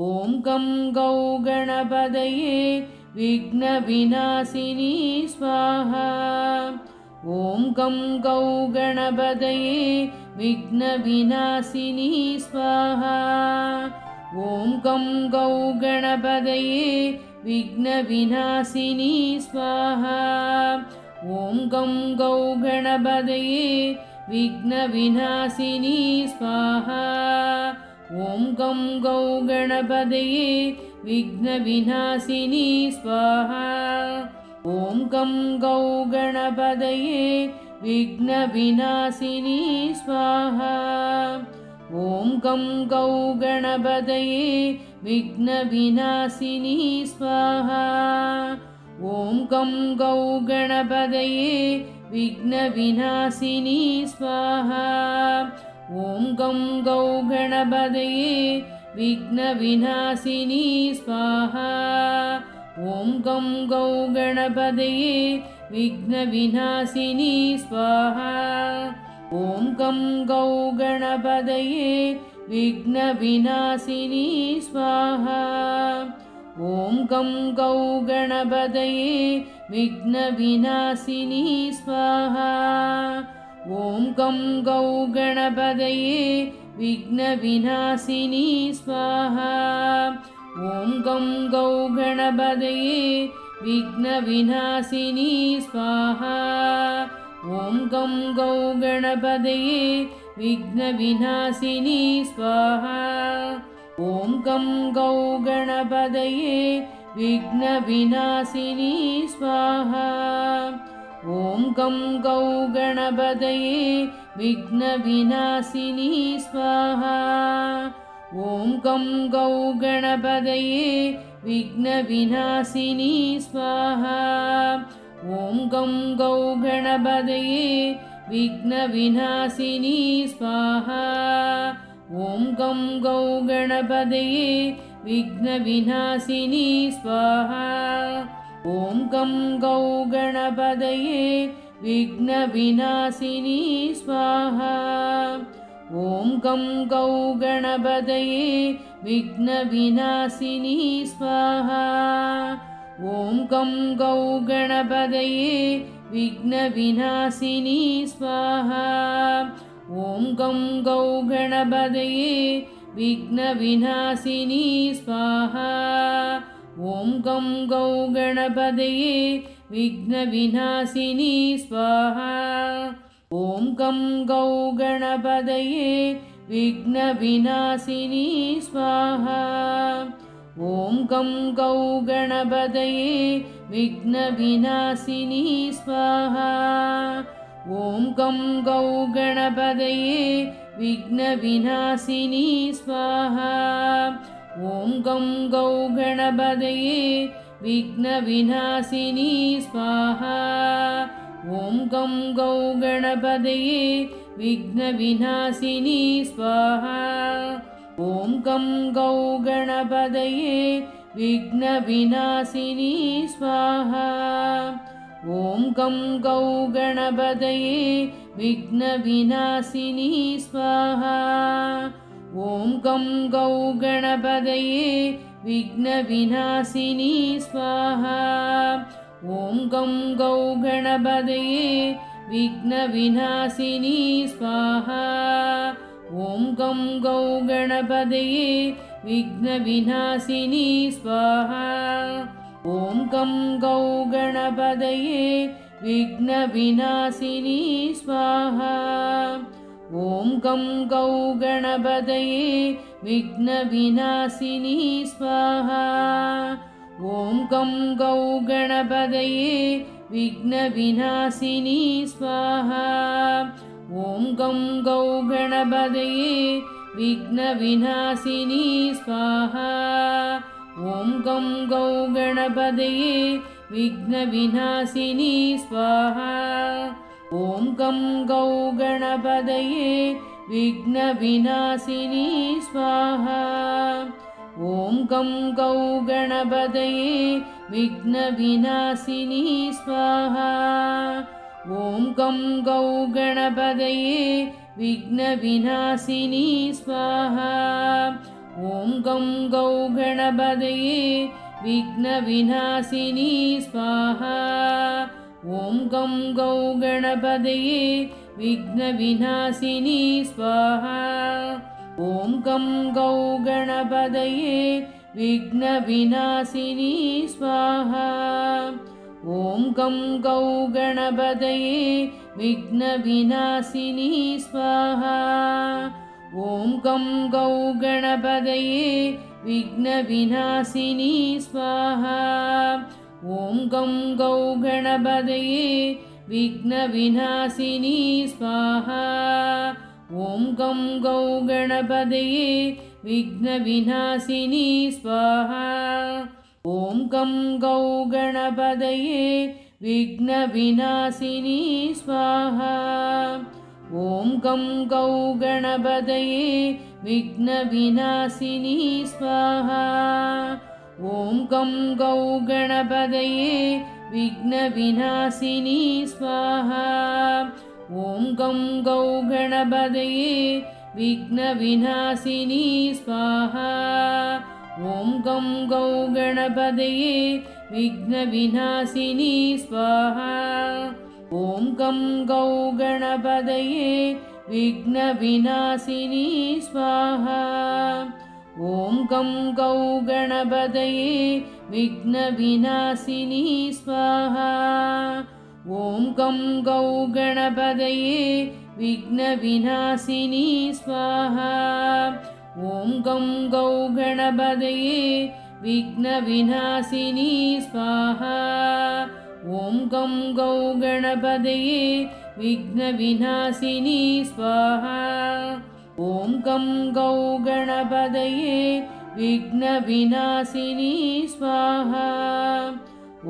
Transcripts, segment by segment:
ॐ गं गौ गणपदये विघ्नविनाशिनी स्वाहा। ॐ गं गौ गणपदये विघ्नविनाशिनी स्वाहा। ॐ गं गौ गणपदये विघ्नविनाशिनी स्वाहा। ॐ गं गौ गणपदये विघ्नविनाशिनी स्वाहा ॐ गं गौ गणपदये विघ्नविनाशिनी स्वाहा। ॐ गं गौ गणपदये विघ्नविनाशिनी स्वाहा। ॐ गं गौ गणपदये विघ्नविनाशिनी स्वाहा। ॐ गं गौ गणपदये विघ्नविनाशिनी स्वाहा ॐ गं गौ गणपदये विघ्नविनाशिनी स्वाहा। ॐ गं गौ गणपदये विघ्नविनाशिनी स्वाहा। ॐ गं गौ गणपदये विघ्नविनाशिनी स्वाहा। ॐ गं गौ गणपदये विघ्नविनाशिनी स्वाहा ॐ गं गौ गणपदये विघ्नविनाशिनी स्वाहा। ॐ गं गौ गणपदये विघ्नविनाशिनी स्वाहा। ॐ गं गौ गणपदये विघ्नविनाशिनी स्वाहा। ॐ गं गौ गणपदये विघ्नविनाशिनी स्वाहा ॐ गं गौ गणपदये विघ्नविनाशिनी स्वाहा। ॐ गं गौ गणपदये विघ्नविनाशिनी स्वाहा। ॐ गं गौ गणपदये विघ्नविनाशिनी स्वाहा। ॐ गं गौ गणपदये विघ्नविनाशिनी स्वाहा ॐ गं गौ गणपदये विघ्नविनाशिनी स्वाहा। ॐ गं गौ गणपदये विघ्नविनाशिनी स्वाहा। ॐ गं गौ गणपदये विघ्नविनाशिनी स्वाहा। ॐ गं गौ गणपदये विघ्नविनाशिनी स्वाहा ॐ गं गौ गणपदये विघ्नविनाशिनी स्वाहा। ॐ गं गौ गणपदये विघ्नविनाशिनी स्वाहा। ॐ गं गौ गणपदये विघ्नविनाशिनी स्वाहा। ॐ गं गौ गणपदये विघ्नविनाशिनी स्वाहा ॐ गं गौ गणपदये विघ्नविनाशिनी स्वाहा। ॐ गं गौ गणपदये विघ्नविनाशिनी स्वाहा। ॐ गं गौ गणपदये विघ्नविनाशिनी स्वाहा। ॐ गं गौ गणपदये विघ्नविनाशिनी स्वाहा ॐ गं गौ गणपदये विघ्नविनाशिनी स्वाहा। ॐ गं गौ गणपदये विघ्नविनाशिनी स्वाहा। ॐ गं गौ गणपदये विघ्नविनाशिनी स्वाहा। ॐ गं गौ गणपदये विघ्नविनाशिनी स्वाहा ॐ गं गौ गणपदये विघ्नविनाशिनी स्वाहा। ॐ गं गौ गणपदये विघ्नविनाशिनी स्वाहा। ॐ गं गौ गणपदये विघ्नविनाशिनी स्वाहा। ॐ गं गौ गणपदये विघ्नविनाशिनी स्वाहा ॐ गं गौ गणपदये विघ्नविनाशिनी स्वाहा। ॐ गं गौ गणपदये विघ्नविनाशिनी स्वाहा। ॐ गं गौ गणपदये विघ्नविनाशिनी स्वाहा। ॐ गं गौ गणपतये विघ्नविनाशिनी स्वाहा ॐ गं गौ गणपतये विघ्नविनाशिनी स्वाहा। ॐ गं गौ गणपतये विघ्नविनाशिनी स्वाहा। ॐ गं गौ गणपतये विघ्नविनाशिनी स्वाहा। ॐ गं गौ गणपतये विघ्नविनाशिनी स्वाहा ॐ गं गौ गणपतये विघ्नविनाशिनी स्वाहा। ॐ गं गौ गणपतये विघ्नविनाशिनी स्वाहा। ॐ गं गौ गणपतये विघ्नविनाशिनी स्वाहा। ॐ गं गौ गणपतये विघ्नविनाशिनी स्वाहा ॐ गं गौ गणपतये विघ्नविनाशिनी स्वाहा। ॐ गं गौ गणपतये विघ्नविनाशिनी स्वाहा। ॐ गं गौ गणपतये विघ्नविनाशिनी स्वाहा। ॐ गं गौ गणपतये विघ्नविनाशिनी स्वाहा ॐ गं गौ गणपतये विघ्नविनाशिनी स्वाहा। ॐ गं गौ गणपतये विघ्नविनाशिनी स्वाहा। ॐ गं गौ गणपतये विघ्नविनाशिनी स्वाहा। ॐ गं गौ गणपतये विघ्नविनाशिनी स्वाहा ॐ गं गौ गणपतये विघ्नविनाशिनी स्वाहा।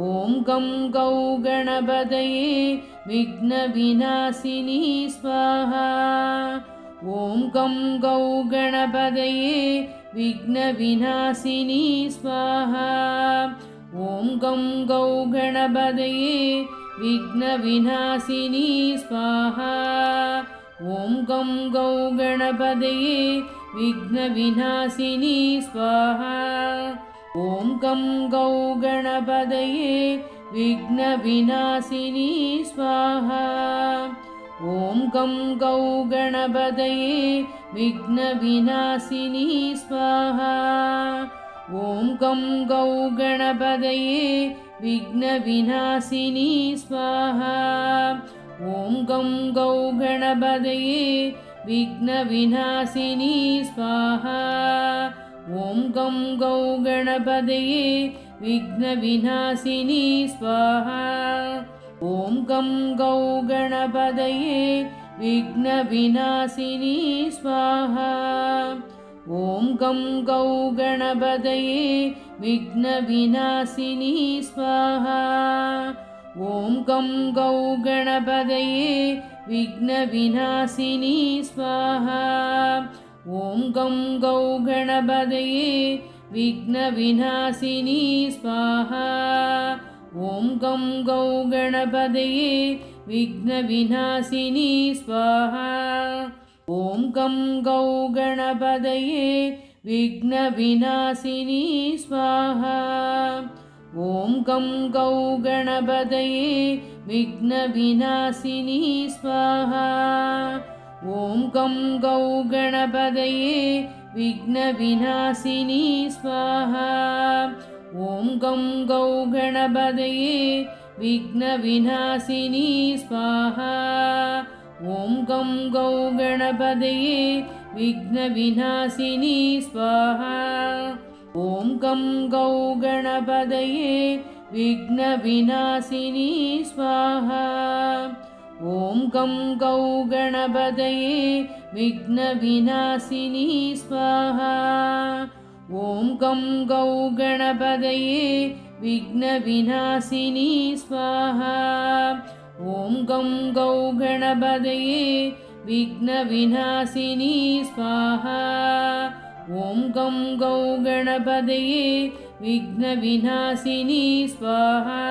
ॐ गं गौ गणपतये विघ्नविनाशिनी स्वाहा। ॐ गं गौ गणपतये विघ्नविनाशिनी स्वाहा। ॐ गं गौ गणपतये विघ्नविनाशिनी स्वाहा ॐ गं गौ गणपतये विघ्नविनाशिनी स्वाहा। ॐ गं गौ गणपतये विघ्नविनाशिनी स्वाहा। ॐ गं गौ गणपतये विघ्नविनाशिनी स्वाहा। ॐ गं गौ गणपतये विघ्नविनाशिनी स्वाहा ॐ गं गौ गणपतये विघ्नविनाशिनी स्वाहा। ॐ गं गौ गणपतये विघ्नविनाशिनी स्वाहा। ॐ गं गौ गणपतये विघ्नविनाशिनी स्वाहा। ॐ गं गौ गणपतये विघ्नविनाशिनी स्वाहा ॐ गं गौ गणपतये विघ्नविनाशिनी स्वाहा। ॐ गं गौ गणपतये विघ्नविनाशिनी स्वाहा। ॐ गं गौ गणपतये विघ्नविनाशिनी स्वाहा। ॐ गं गौ गणपतये विघ्नविनाशिनी स्वाहा ॐ गं गौ गणपतये विघ्नविनाशिनी स्वाहा। ॐ गं गौ गणपतये विघ्नविनाशिनी स्वाहा। ॐ गं गौ गणपतये विघ्नविनाशिनी स्वाहा। ॐ गं गौ गणपतये विघ्नविनाशिनी स्वाहा ॐ गं गौ गणपतये विघ्नविनाशिनी स्वाहा। ॐ गं गौ गणपतये विघ्नविनाशिनी स्वाहा। ॐ गं गौ गणपतये विघ्नविनाशिनी स्वाहा। ॐ गं गौ गणपतये विघ्नविनाशिनी स्वाहा ॐ गं गौ गणपतये विघ्नविनाशिनी स्वाहा।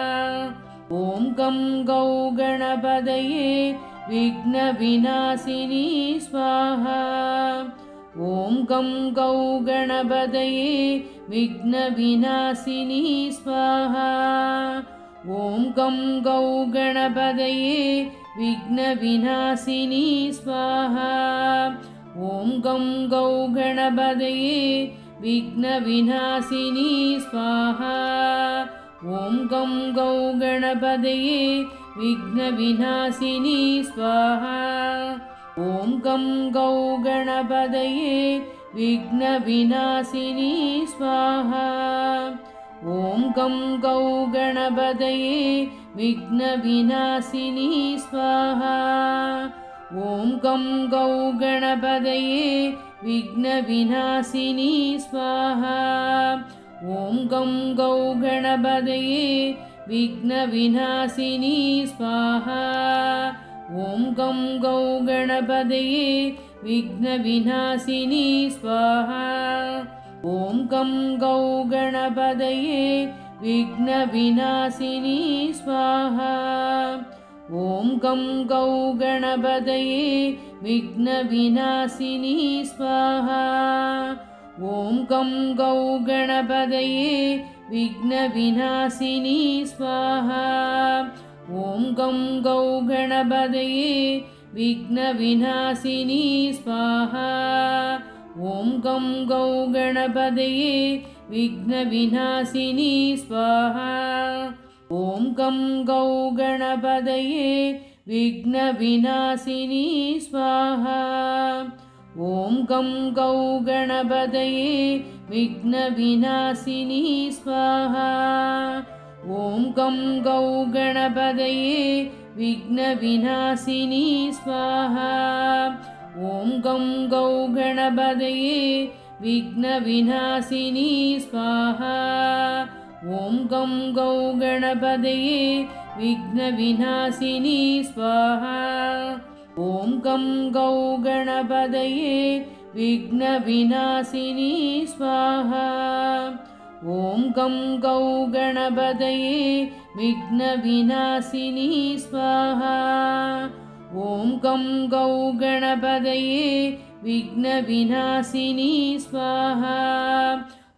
ॐ गं गौ गणपतये विघ्नविनाशिनी स्वाहा। ॐ गं गौ गणपतये विघ्नविनाशिनी स्वाहा। ॐ गं गौ गणपतये विघ्नविनाशिनी स्वाहा ॐ गं गौ गणपतये विघ्नविनाशिनी स्वाहा। ॐ गं गौ गणपतये विघ्नविनाशिनी स्वाहा। ॐ गं गौ गणपतये विघ्नविनाशिनी स्वाहा। ॐ गं गौ गणपतये विघ्नविनाशिनी स्वाहा ॐ गं गौ गणपतये विघ्नविनाशिनी स्वाहा। ॐ गं गौ गणपतये विघ्नविनाशिनी स्वाहा। ॐ गं गौ गणपतये विघ्नविनाशिनी स्वाहा। ॐ गं गौ गणपतये विघ्नविनाशिनी स्वाहा ॐ गं गौ गणपतये विघ्नविनाशिनी स्वाहा। ॐ गं गौ गणपतये विघ्नविनाशिनी स्वाहा। ॐ गं गौ गणपतये विघ्नविनाशिनी स्वाहा। ॐ गं गौ गणपतये विघ्नविनाशिनी स्वाहा ॐ गं गौ गणपतये विघ्नविनाशिनी स्वाहा। ॐ गं गौ गणपतये विघ्नविनाशिनी स्वाहा। ॐ गं गौ गणपतये विघ्नविनाशिनी स्वाहा। ॐ गं गौ गणपतये विघ्नविनाशिनी स्वाहा ॐ गं गौ गणपतये विघ्नविनाशिनी स्वाहा। ॐ गं गौ गणपतये विघ्नविनाशिनी स्वाहा। ॐ गं गौ गणपतये विघ्नविनाशिनी स्वाहा। ॐ गं गौ गणपतये विघ्नविनाशिनी स्वाहा